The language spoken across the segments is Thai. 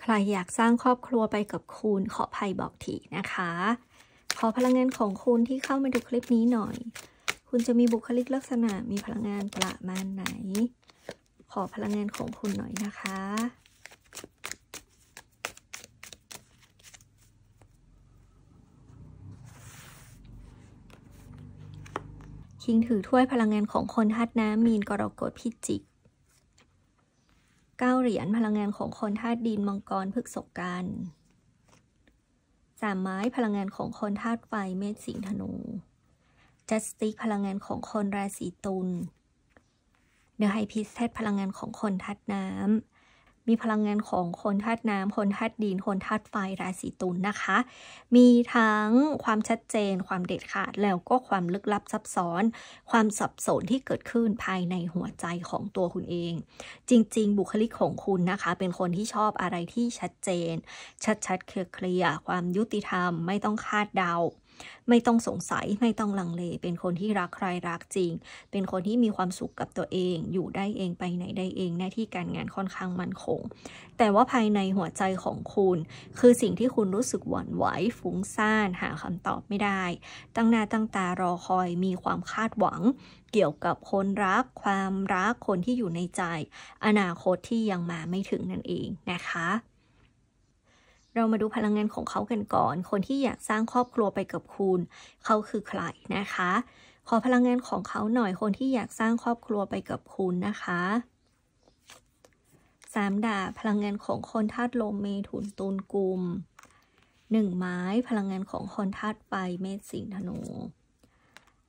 ใครอยากสร้างครอบครัวไปกับคุณขอภัยบอกทีนะคะ ขอพลังงานของคุณที่เข้ามาดูคลิปนี้หน่อย คุณจะมีบุคลิกลักษณะมีพลังงานประมาณไหน ขอพลังงานของคุณหน่อยนะคะ คิงถือถ้วยพลังงานของคนธาตุน้ำมีนกรกฎพิจิก เก้าเหรียญพลังงานของคนธาตุดินมังกรพฤกษกันสามไม้พลังงานของคนธาตุไฟเมษสิงห์ธนูจัสติกพลังงานของคนราศีตุลเดอะไฮพิสเทสพลังงานของคนธาตุน้ำ มีพลังงานของคนธาตุน้ำคนธาตุดิน คนธาตุไฟราศีตุลนนะคะ มีทั้งความชัดเจน ความเด็ดขาดแล้วก็ความลึกลับซับซ้อน ความสับสนที่เกิดขึ้นภายในหัวใจของตัวคุณเอง จริง ๆ บุคลิกของคุณนะคะ เป็นคนที่ชอบอะไรที่ชัดเจน ชัดๆเคลียร์ความยุติธรรมไม่ต้องคาดเดา ไม่ต้องสงสัยไม่ต้องลังเล เป็นคนที่รักใครรักจริง เป็นคนที่มีความสุขกับตัวเอง อยู่ได้เองไปไหนได้เอง หน้าที่การงานค่อนข้างมั่นคง แต่ว่าภายในหัวใจของคุณ คือสิ่งที่คุณรู้สึกหวั่นไหวฟุ้งซ่านหาคำตอบไม่ได้ ตั้งหน้าตั้งตารอคอยมีความคาดหวัง เกี่ยวกับคนรัก ความรักคนที่อยู่ในใจ อนาคตที่ยังมาไม่ถึงนั่นเองนะคะ เรามาดูพลังงานของเขากันก่อน คนที่อยากสร้างครอบครัวไปกับคุณ เขาคือใครนะคะ ขอพลังงานของเขาหน่อย คนที่อยากสร้างครอบครัวไปกับคุณนะคะสามดาบพลังงานของคนธาตุลมเมถุนตูนกุมหนึ่งไม้พลังงานของคนธาตุไฟเมษสิงธนู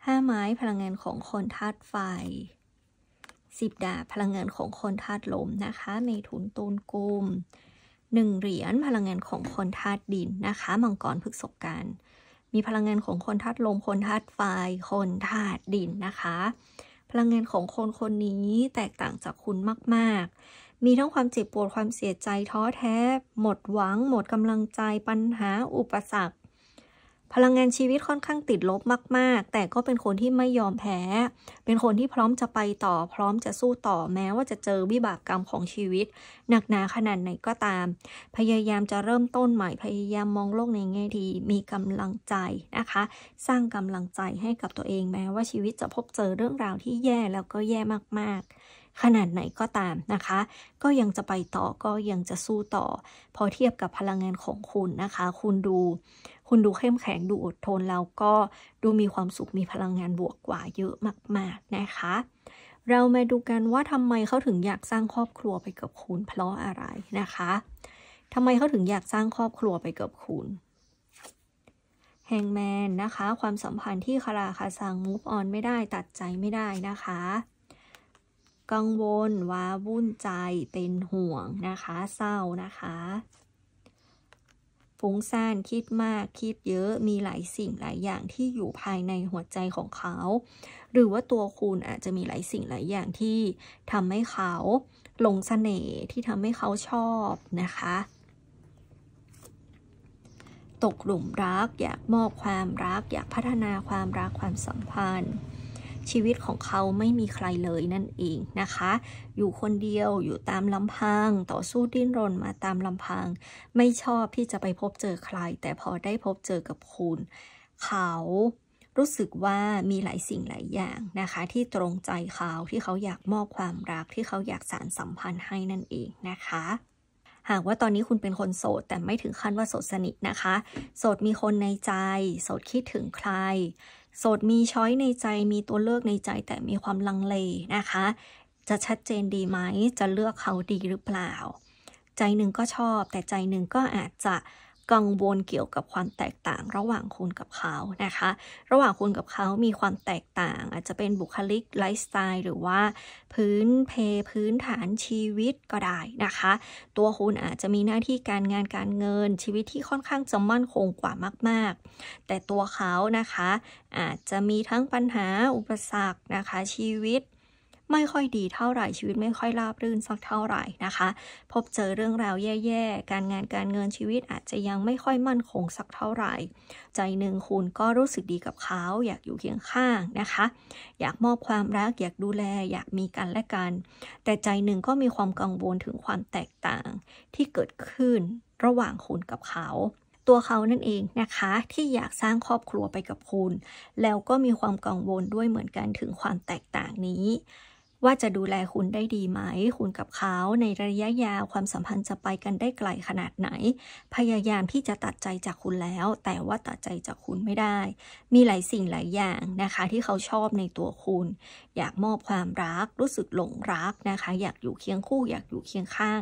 ห้าไม้พลังงานของคนธาตุไฟสิบดาบพลังงานของคนธาตุลมนะคะ เมถุนตูนกุม หนึ่งเหรียญพลังงานของคนธาตุดินนะคะมังกรพฤกษกันมีพลังงานของคนธาตุลมคนธาตุไฟคนธาตุดินนะคะ พลังงานของคนคนนี้แตกต่างจากคุณมาก ๆ มีทั้งความเจ็บปวดความเสียใจท้อแท้ หมดหวัง หมดกำลังใจปัญหาอุปสรรค ลังงานชีวิตค่อนข้างติดลบมาก ๆ แต่ก็เป็นคนที่ไม่ยอมแพ้ เป็นคนที่พร้อมจะไปต่อ พร้อมจะสู้ต่อแม้ว่าจะเจอวิบากกรรมของชีวิต หนักหนาขนาดไหนก็ตาม พยายามจะเริ่มต้นใหม่ พยายามมองโลกในแง่ดี มีกำลังใจนะคะ สร้างกำลังใจให้กับตัวเองแม้ว่าชีวิตจะพบเจอเรื่องราวที่แย่แล้วก็แย่มาก ๆ ขนาดไหนก็ตามนะคะ ก็ยังจะไปต่อก็ยังจะสู้ต่อ พอเทียบกับพลังงานของคุณนะคะ คุณดู คุณดูเข้มแข็งดูอดทนแล้วก็ดูมีความสุขมีพลังงานบวกกว่าเยอะมาก ๆนะคะ เรามาดูกันว่าทำไมเขาถึงอยากสร้างครอบครัวไปกับคุณ เพราะอะไรนะคะทำไมเขาถึงอยากสร้างครอบครัวไปกับคุณแฮงแมนนะคะ ความสัมพันธ์ที่คาราคาซังมูฟออนไม่ได้ตัดใจไม่ได้นะคะ กังวลว้าวุ่นใจเป็นห่วงนะคะ เศร้านะคะฟุ้งซ่านคิดมากคิดเยอะมีหลายสิ่งหลายอย่างที่อยู่ภายในหัวใจของเขา หรือว่าตัวคุณอาจจะมีหลายสิ่งหลายอย่างที่ทำให้เขาหลงเสน่ห์ที่ทำให้เขาชอบนะคะ ตกหลุมรักอยากมอบความรัก อยากพัฒนาความรักความสัมพันธ์ ชีวิตของเขาไม่มีใครเลยนั่นเองนะคะ อยู่คนเดียวอยู่ตามลำพัง ต่อสู้ดิ้นรนมาตามลำพัง ไม่ชอบที่จะไปพบเจอใคร แต่พอได้พบเจอกับคุณ เขารู้สึกว่ามีหลายสิ่งหลายอย่างนะคะ ที่ตรงใจเขาที่เขาอยากมอบความรักที่เขาอยากสารสัมพันธ์ให้นั่นเองนะคะหากว่าตอนนี้คุณเป็นคนโสด แต่ไม่ถึงขั้นว่าโสดสนิทนะคะ โสดมีคนในใจ โสดคิดถึงใคร โสดมีช้อยในใจมีตัวเลือกในใจแต่มีความลังเลนะคะ จะชัดเจนดีไหมจะเลือกเขาดีหรือเปล่า ใจหนึ่งก็ชอบ แต่ใจหนึ่งก็อาจจะ กังวลเกี่ยวกับความแตกต่างระหว่างคุณกับเขานะคะ ระหว่างคุณกับเขามีความแตกต่าง อาจจะเป็นบุคลิกไลฟ์สไตล์หรือว่าพื้นเพพื้นฐานชีวิตก็ได้นะคะ ตัวคุณอาจจะมีหน้าที่การงานการเงินชีวิตที่ค่อนข้างจะมั่นคงกว่ามาก ๆ แต่ตัวเขานะคะอาจจะมีทั้งปัญหาอุปสรรคนะคะชีวิต ไม่ค่อยดีเท่าไหร่ชีวิตไม่ค่อยราบรื่นสักเท่าไหร่นะคะ พบเจอเรื่องราวแย่ๆ การงานการเงินชีวิตอาจจะยังไม่ค่อยมั่นคงสักเท่าไหร่ ใจหนึ่งคุณก็รู้สึกดีกับเขา อยากอยู่เคียงข้างนะคะ อยากมอบความรัก อยากดูแล อยากมีกันและกัน แต่ใจหนึ่งก็มีความกังวลถึงความแตกต่างที่เกิดขึ้นระหว่างคุณกับเขาตัวเขานั่นเองนะคะที่อยากสร้างครอบครัวไปกับคุณ แล้วก็มีความกังวลด้วยเหมือนกันถึงความแตกต่างนี้ ว่าจะดูแลคุณได้ดีไหม คุณกับเขาในระยะยาวความสัมพันธ์จะไปกันได้ไกลขนาดไหน พยายามที่จะตัดใจจากคุณแล้ว แต่ว่าตัดใจจากคุณไม่ได้ มีหลายสิ่งหลายอย่างนะคะ ที่เขาชอบในตัวคุณ อยากมอบความรัก รู้สึกหลงรักนะคะ อยากอยู่เคียงคู่ อยากอยู่เคียงข้าง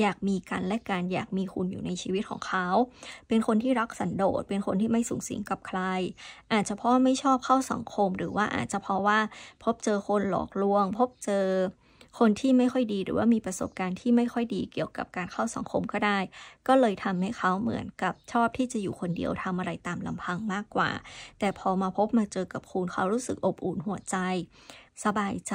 อยากมีกันและกันอยากมีคุณอยู่ในชีวิตของเขา เป็นคนที่รักสันโดษ เป็นคนที่ไม่สูงสิงกับใคร อาจจะเพราะไม่ชอบเข้าสังคม หรือว่าอาจจะเพราะว่าพบเจอคนหลอกลวง พบเจอคนที่ไม่ค่อยดีหรือว่ามีประสบการณ์ที่ไม่ค่อยดีเกี่ยวกับการเข้าสังคมก็ได้ ก็เลยทำให้เขาเหมือนกับชอบที่จะอยู่คนเดียวทำอะไรตามลำพังมากกว่า แต่พอมาพบมาเจอกับคุณเขารู้สึกอบอุ่นหัวใจ สบายใจ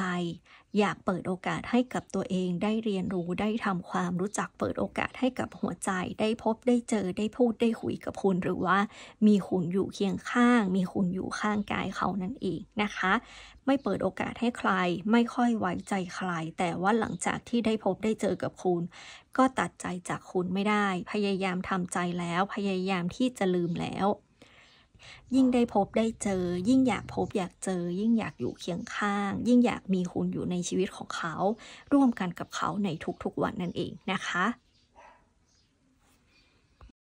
อยากเปิดโอกาสให้กับตัวเองได้เรียนรู้ได้ทำความรู้จักเปิดโอกาสให้กับหัวใจ ได้พบได้เจอได้พูดได้คุยกับคุณหรือว่า มีคุณอยู่เคียงข้าง มีคุณอยู่ข้างกายเขานั่นเองนะคะ ไม่เปิดโอกาสให้ใคร ไม่ค่อยไว้ใจใคร แต่ว่าหลังจากที่ได้พบได้เจอกับคุณ ก็ตัดใจจากคุณไม่ได้ พยายามทำใจแล้ว พยายามที่จะลืมแล้ว ยิ่งได้พบได้เจอ ยิ่งอยากพบอยากเจอ ยิ่งอยากอยู่เคียงข้าง ยิ่งอยากมีคุณอยู่ในชีวิตของเขา ร่วมกันกับเขาในทุกๆวันนั่นเองนะคะ